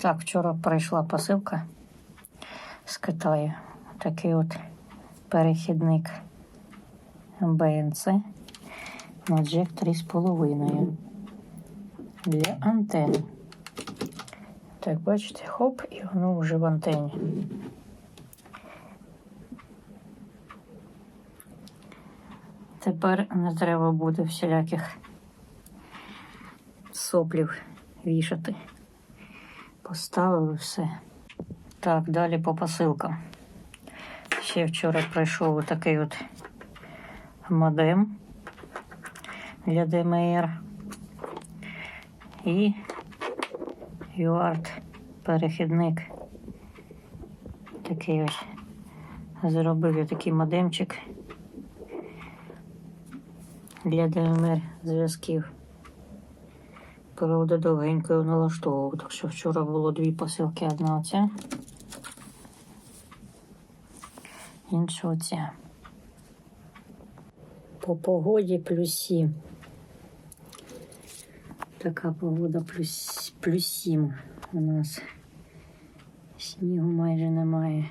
Так, вчора прийшла посилка з Китаю. Такий от перехідник БНЦ на джек 3,5 для антени. Так, бачите, хоп, і воно вже в антені. Тепер не треба буде всіляких соплів вішати. Поставили все. Так, далі по посилкам. Ще вчора прийшов такий от модем для ДМР і UART перехідник. Такий ось зробив я такий модемчик для ДМР зв'язків. Правда, довгенько його налаштовував, так що вчора було дві посилки, одна оця, інша оця. По погоді плюс 7. Така погода плюс, плюс 7 у нас. Снігу майже немає.